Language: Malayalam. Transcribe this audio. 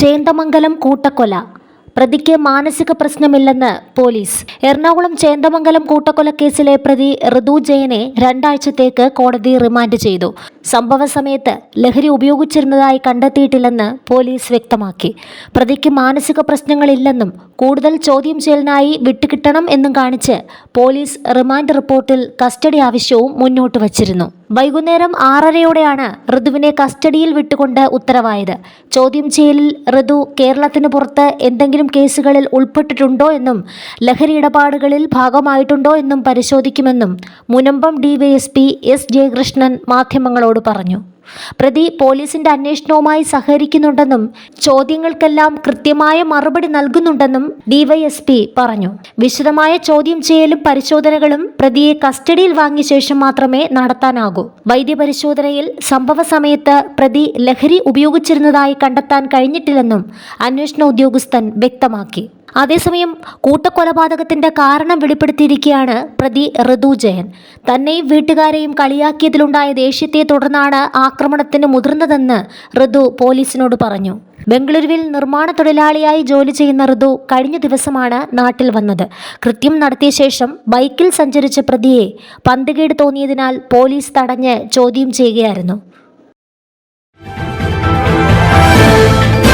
ചേന്ദമംഗലം കൂട്ടക്കൊല. പ്രതിക്ക് മാനസിക പ്രശ്നമില്ലെന്ന് പോലീസ്. എറണാകുളം ചേന്തമംഗലം കൂട്ടക്കൊല കൂട്ടക്കൊലക്കേസിലെ പ്രതി ഋതു ജയനെ രണ്ടാഴ്ചത്തേക്ക് കോടതി റിമാൻഡ് ചെയ്തു. സംഭവ സമയത്ത് ലഹരി ഉപയോഗിച്ചിരുന്നതായി കണ്ടെത്തിയിട്ടില്ലെന്ന് പോലീസ് വ്യക്തമാക്കി. പ്രതിക്ക് മാനസിക പ്രശ്നങ്ങളില്ലെന്നും കൂടുതൽ ചോദ്യം ചെയ്യലിനായി വിട്ടുകിട്ടണം എന്നും കാണിച്ച് പോലീസ് റിമാൻഡ് റിപ്പോർട്ടിൽ കസ്റ്റഡി ആവശ്യവും മുന്നോട്ട് വച്ചിരുന്നു. വൈകുന്നേരം ആറരയോടെയാണ് ഋതുവിനെ കസ്റ്റഡിയിൽ വിട്ടുകൊണ്ട് ഉത്തരവായത്. ചോദ്യം ചെയ്യലിൽ ഋതു കേരളത്തിന് പുറത്ത് എന്തെങ്കിലും കേസുകളിൽ ഉൾപ്പെട്ടിട്ടുണ്ടോ എന്നും ലഹരി ഇടപാടുകളിൽ ഭാഗമായിട്ടുണ്ടോ എന്നും പരിശോധിക്കുമെന്നും മുനമ്പം ഡിവൈഎസ്പി എസ് ജയകൃഷ്ണൻ മാധ്യമങ്ങളോട് പറഞ്ഞു. പ്രതി പോലീസിന്റെ അന്വേഷണവുമായി സഹകരിക്കുന്നുണ്ടെന്നും ചോദ്യങ്ങൾക്കെല്ലാം കൃത്യമായ മറുപടി നൽകുന്നുണ്ടെന്നും ഡിവൈഎസ്പി പറഞ്ഞു. വിശദമായ ചോദ്യം ചെയ്യലും പരിശോധനകളും പ്രതിയെ കസ്റ്റഡിയിൽ വാങ്ങിയ ശേഷം മാത്രമേ നടത്താനാകൂ. വൈദ്യപരിശോധനയിൽ സംഭവ സമയത്ത് പ്രതി ലഹരി ഉപയോഗിച്ചിരുന്നതായി കണ്ടെത്താൻ കഴിഞ്ഞിട്ടില്ലെന്നും അന്വേഷണ ഉദ്യോഗസ്ഥൻ വ്യക്തമാക്കി. അതേസമയം കൂട്ടക്കൊലപാതകത്തിന്റെ കാരണം വെളിപ്പെടുത്തിയിരിക്കുകയാണ് പ്രതി ഋതു ജയൻ. തന്നെയും വീട്ടുകാരെയും കളിയാക്കിയതിലുണ്ടായ ദേഷ്യത്തെ തുടർന്നാണ് ആക്രമണത്തിന് മുതിർന്നതെന്ന് ഋതു പോലീസിനോട് പറഞ്ഞു. ബംഗളൂരുവിൽ നിർമ്മാണ തൊഴിലാളിയായി ജോലി ചെയ്യുന്ന ഋതു കഴിഞ്ഞ ദിവസമാണ് നാട്ടിൽ വന്നത്. കൃത്യം നടത്തിയ ശേഷം ബൈക്കിൽ സഞ്ചരിച്ച പ്രതിയെ പന്തുകേട് തോന്നിയതിനാൽ പോലീസ് തടഞ്ഞ് ചോദ്യം ചെയ്യുകയായിരുന്നു.